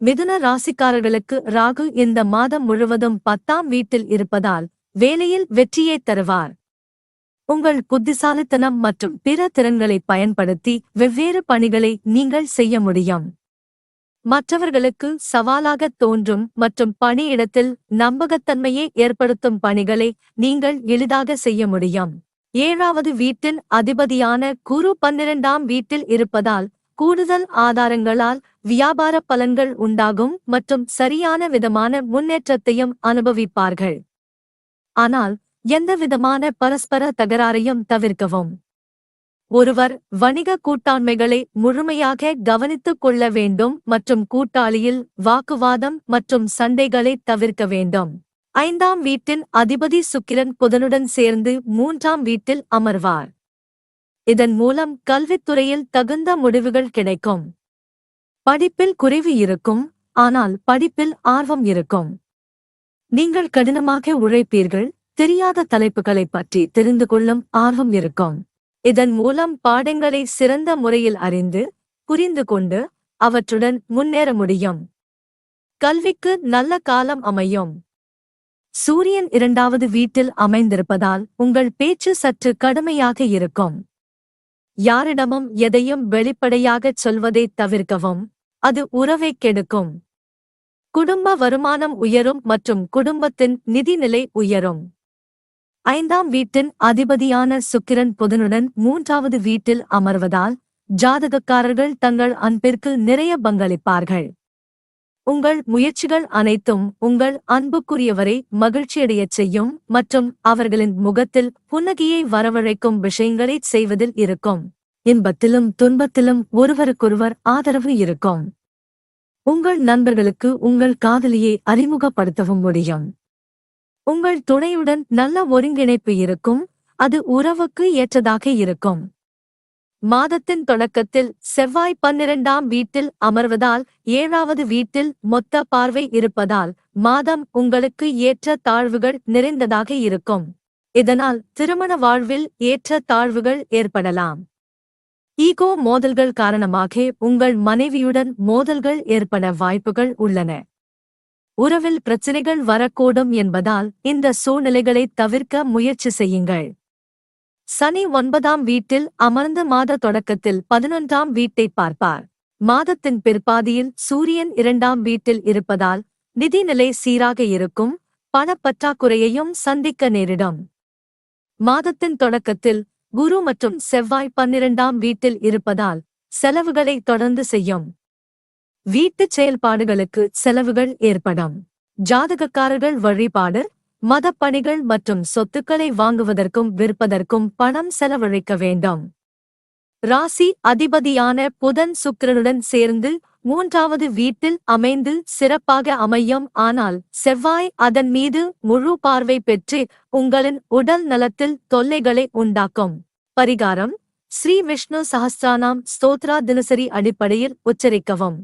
மிதுன ராசிக்காரர்களுக்கு ராகு இந்த மாதம் முழுவதும் பத்தாம் வீட்டில் இருப்பதால் வேலையில் வெற்றியை தருவார். உங்கள் புத்திசாலித்தனம் மற்றும் பிற திறன்களை பயன்படுத்தி வெவ்வேறு பணிகளை நீங்கள் செய்ய முடியும். மற்றவர்களுக்கு சவாலாக தோன்றும் மற்றும் பணியிடத்தில் நம்பகத்தன்மையை ஏற்படுத்தும் பணிகளை நீங்கள் எளிதாக செய்ய முடியும். ஏழாவது வீட்டின் அதிபதியான குரு பன்னிரண்டாம் வீட்டில் இருப்பதால் கூடுதல் ஆதாரங்களால் வியாபார பலன்கள் உண்டாகும் மற்றும் சரியான விதமான முன்னேற்றத்தையும் அனுபவிப்பார்கள். ஆனால் எந்தவிதமான பரஸ்பர தகராறையும் தவிர்க்கவும். ஒருவர் வணிக கூட்டாண்மைகளை முழுமையாக கவனித்துக் கொள்ள வேண்டும் மற்றும் கூட்டாளியில் வாக்குவாதம் மற்றும் சண்டைகளை தவிர்க்க வேண்டும். ஐந்தாம் வீட்டின் அதிபதி சுக்கிரன் புதனுடன் சேர்ந்து மூன்றாம் வீட்டில் அமர்வார். இதன் மூலம் கல்வித்துறையில் தகுந்த முடிவுகள் கிடைக்கும். படிப்பில் குறைவு இருக்கும் ஆனால் படிப்பில் ஆர்வம் இருக்கும். நீங்கள் கடினமாக உழைப்பீர்கள் தெரியாத தலைப்புகளைப் பற்றி தெரிந்து கொள்ளும் ஆர்வம் இருக்கும். இதன் மூலம் பாடங்களை சிறந்த முறையில் அறிந்து புரிந்து கொண்டு அவற்றுடன் முன்னேற முடியும். கல்விக்கு நல்ல காலம் அமையும். சூரியன் இரண்டாவது வீட்டில் அமைந்திருப்பதால் உங்கள் பேச்சு சற்று கடுமையாக இருக்கும். யாரிடமும் எதையும் வெளிப்படையாகச் சொல்வதைத் தவிர்க்கவும் அது உறவைக் கெடுக்கும். குடும்ப வருமானம் உயரும் மற்றும் குடும்பத்தின் நிதிநிலை உயரும். ஐந்தாம் வீட்டின் அதிபதியான சுக்கிரன் புதனுடன் மூன்றாவது வீட்டில் அமர்வதால் ஜாதகக்காரர்கள் தங்கள் அன்பிற்கு நிறைய பங்களிப்பார்கள். உங்கள் முயற்சிகள் அனைத்தும் உங்கள் அன்புக்குரியவரை மகிழ்ச்சியடையச் செய்யும் மற்றும் அவர்களின் முகத்தில் புன்னகையை வரவழைக்கும் விஷயங்களை செய்வதில் இருக்கும். இன்பத்திலும் துன்பத்திலும் ஒருவருக்கொருவர் ஆதரவு இருக்கும். உங்கள் நண்பர்களுக்கு உங்கள் காதலியை அறிமுகப்படுத்தவும் முடியும். உங்கள் துணையுடன் நல்ல ஒருங்கிணைப்பு இருக்கும். அது உறவுக்கு ஏற்றதாக இருக்கும். மாதத்தின் தொடக்கத்தில் செவ்வாய் பன்னிரண்டாம் வீட்டில் அமர்வதால் ஏழாவது வீட்டில் மொத்த பார்வை இருப்பதால் மாதம் உங்களுக்கு ஏற்ற தாழ்வுகள் நிறைந்ததாக இருக்கும். இதனால் திருமண வாழ்வில் ஏற்ற தாழ்வுகள் ஏற்படலாம். ஈகோ மோதல்கள் காரணமாக உங்கள் மனைவியுடன் மோதல்கள் ஏற்பட வாய்ப்புகள் உள்ளன. உறவில் பிரச்சினைகள் வரக்கூடும் என்பதால் இந்த சூழ்நிலைகளை தவிர்க்க முயற்சி செய்யுங்கள். சனி ஒன்பதாம் வீட்டில் அமர்ந்த மாத தொடக்கத்தில் பதினொன்றாம் வீட்டை பார்ப்பார். மாதத்தின் பிற்பாதியில் சூரியன் இரண்டாம் வீட்டில் இருப்பதால் நிதிநிலை சீராக இருக்கும் பணப்பற்றாக்குறையையும் சந்திக்க நேரிடும். மாதத்தின் தொடக்கத்தில் குரு மற்றும் செவ்வாய் பன்னிரண்டாம் வீட்டில் இருப்பதால் செலவுகளை தொடர்ந்து செய்யும். வீட்டுச் செயல்பாடுகளுக்கு செலவுகள் ஏற்படும். ஜாதகக்காரர்கள் வழிபாடு மதப்பணிகள் மற்றும் சொத்துக்களை வாங்குவதற்கும் விற்பதற்கும் பணம் செலவழிக்க வேண்டும். ராசி அதிபதியான புதன் சுக்கிரனுடன் சேர்ந்து மூன்றாவது வீட்டில் அமைந்து சிறப்பாக அமையும். ஆனால் செவ்வாய் அதன் மீது முழு பார்வை பெற்று உங்களின் உடல் நலத்தில் தொல்லைகளை உண்டாக்கும். பரிகாரம் ஸ்ரீ விஷ்ணு சஹஸ்ரானாம் ஸ்தோத்ரா தினசரி அடிப்படையில் உச்சரிக்கவும்.